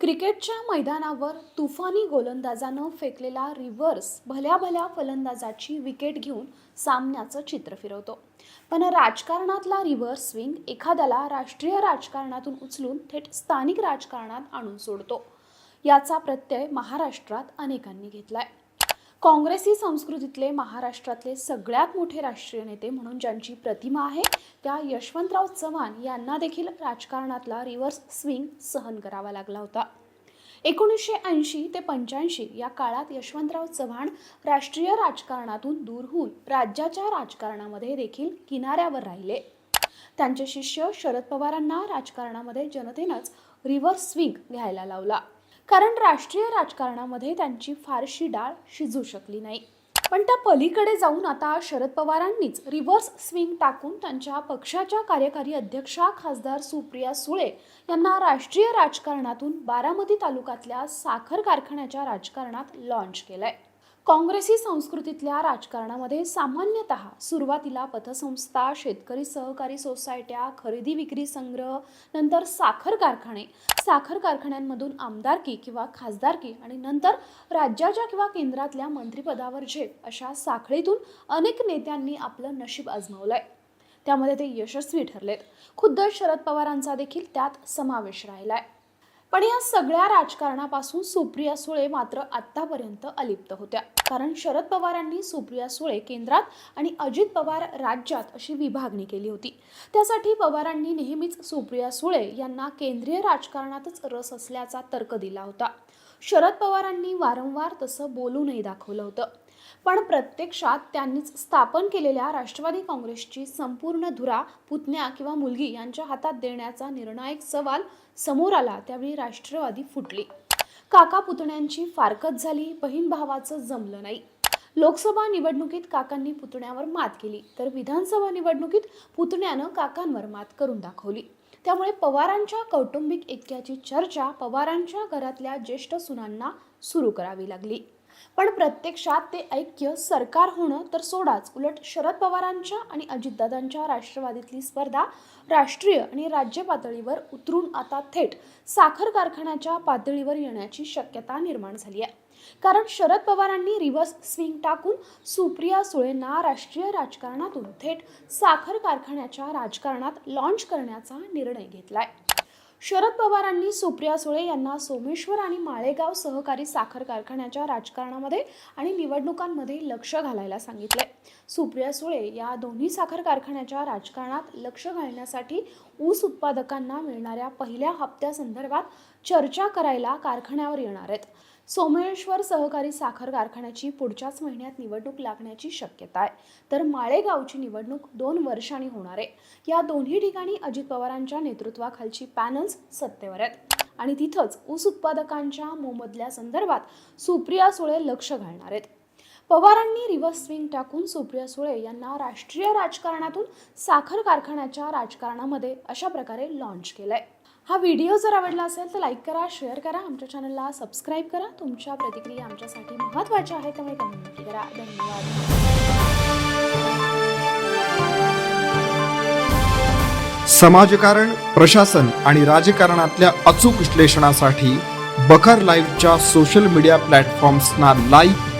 क्रिकेटच्या मैदानावर तुफानी गोलंदाजानं फेकलेला रिव्हर्स भल्या भल्या फलंदाजाची विकेट घेऊन सामन्याचं चित्र फिरवतो. पण राजकारणातला रिव्हर्स स्विंग एखाद्याला राष्ट्रीय राजकारणातून उचलून थेट स्थानिक राजकारणात आणून सोडतो. याचा प्रत्यय महाराष्ट्रात अनेकांनी घेतलाय. काँग्रेसी संस्कृतीतले महाराष्ट्रातले सगळ्यात मोठे राष्ट्रीय नेते म्हणून ज्यांची प्रतिमा आहे त्या यशवंतराव चव्हाण यांना देखील राजकारणातला रिव्हर्स स्विंग सहन करावा लागला होता. एकोणीसशे ऐंशी ते पंच्याऐंशी या काळात यशवंतराव चव्हाण राष्ट्रीय राजकारणातून दूर होऊन राज्याच्या राजकारणामध्ये देखील किनाऱ्यावर राहिले. त्यांचे शिष्य शरद पवारांना राजकारणामध्ये जनतेनंच रिव्हर्स स्विंग घ्यायला लावला. कारण राष्ट्रीय राजकारणामध्ये त्यांची फारशी डाळ शिजू शकली नाही. पण त्या पलीकडे जाऊन आता शरद पवारांनीच रिव्हर्स स्विंग टाकून त्यांच्या पक्षाच्या कार्यकारी अध्यक्षा खासदार सुप्रिया सुळे यांना राष्ट्रीय राजकारणातून बारामती तालुक्यातल्या साखर कारखान्याच्या राजकारणात लॉन्च आहे काँग्रेसी संस्कृतीतल्या राजकारणामध्ये सामान्यतः सुरुवातीला पथसंस्था शेतकरी सहकारी सोसायट्या खरेदी विक्री संग्रह नंतर साखर कारखाने. साखर कारखान्यांमधून आमदारकी किंवा खासदारकी आणि नंतर राज्याच्या किंवा केंद्रातल्या मंत्रिपदावर झेप अशा साखळीतून अनेक नेत्यांनी आपलं नशीब आजमावलंय. त्यामध्ये ते यशस्वी ठरलेत. खुद्द शरद पवारांचा देखील त्यात समावेश राहिलाय. पण या सगळ्या राजकारणापासून सुप्रिया सुळे मात्र आत्तापर्यंत अलिप्त होत्या. कारण शरद पवारांनी सुप्रिया सुळे केंद्रात आणि अजित पवार राज्यात अशी विभागणी केली होती. त्यासाठी पवारांनी नेहमीच सुप्रिया सुळे यांना केंद्रीय राजकारणातच रस असल्याचा तर्क दिला होता. शरद पवारांनी वारंवार तसं बोलूनही दाखवलं होतं. पण प्रत्यक्षात त्यांनीच स्थापन केलेल्या राष्ट्रवादी काँग्रेसची संपूर्ण धुरा पुतण्या किंवा मुलगी यांच्या हातात देण्याचा निर्णायक सवाल समोर आला त्यावेळी राष्ट्रवादी फुटली. काका पुतण्यांची फारकत झाली बहीण भावाचं जमलं नाही. लोकसभा निवडणुकीत काकांनी पुतण्यावर मात केली तर विधानसभा निवडणुकीत पुतण्यानं काकांवर मात करून दाखवली. त्यामुळे पवारांच्या कौटुंबिक ऐक्याची चर्चा पवारांच्या घरातल्या ज्येष्ठ सुनांना सुरू करावी लागली. पण प्रत्यक्षात ते ऐक्य सरकार होणं तर सोडाच. उलट शरद पवारांच्या आणि अजितदादांच्या राष्ट्रवादीतली स्पर्धा राष्ट्रीय आणि राज्य पातळीवर उतरून आता थेट साखर कारखान्याच्या पातळीवर येण्याची शक्यता निर्माण झाली आहे. कारण शरद पवारांनी रिव्हर्स स्विंग टाकून सुप्रिया सुळेंना राष्ट्रीय राजकारणातून थेट साखर कारखान्याच्या राजकारणात लॉन्च करण्याचा निर्णय घेतलाय. शरद पवारांनी सुप्रिया सुळे यांना सोमेश्वर आणि माळेगाव सहकारी साखर कारखान्याच्या राजकारणामध्ये आणि निवडणुकांमध्ये लक्ष घालायला सांगितले सुप्रिया सुळे या दोन्ही साखर कारखान्याच्या राजकारणात लक्ष घालण्यासाठी ऊस उत्पादकांना मिळणाऱ्या पहिल्या हप्त्यासंदर्भात चर्चा करायला कारखान्यावर येणार आहेत. सोमेश्वर सहकारी साखर कारखान्याची पुढच्याच महिन्यात निवडणूक लागण्याची शक्यता आहे. तर माळेगावची निवडणूक दोन वर्षांनी होणार आहे. या दोन्ही ठिकाणी अजित पवारांच्या नेतृत्वाखालची पॅनल्स सत्तेवर आहेत. आणि तिथंच ऊस उत्पादकांच्या मोबदल्या संदर्भात सुप्रिया सुळे लक्ष घालणार आहेत. पवारांनी रिव्हर्स स्विंग टाकून सुप्रिया सुळे यांना राष्ट्रीय राजकारणातून साखर कारखान्याच्या राजकारणामध्ये अशा प्रकारे लॉन्च केलंय. हा व्हिडिओ जर आवडला असेल तर लाईक करा शेअर करा आमच्या चॅनलला सबस्क्राईब करा. तुमच्या प्रतिक्रिया आमच्यासाठी महत्त्वाच्या आहेत त्यामुळे कमेंट करा. धन्यवाद. समाजकारण प्रशासन आणि राजकारणातल्या अचूक विश्लेषणासाठी बखर लाईव्हच्या सोशल मीडिया प्लॅटफॉर्म्सना लाईक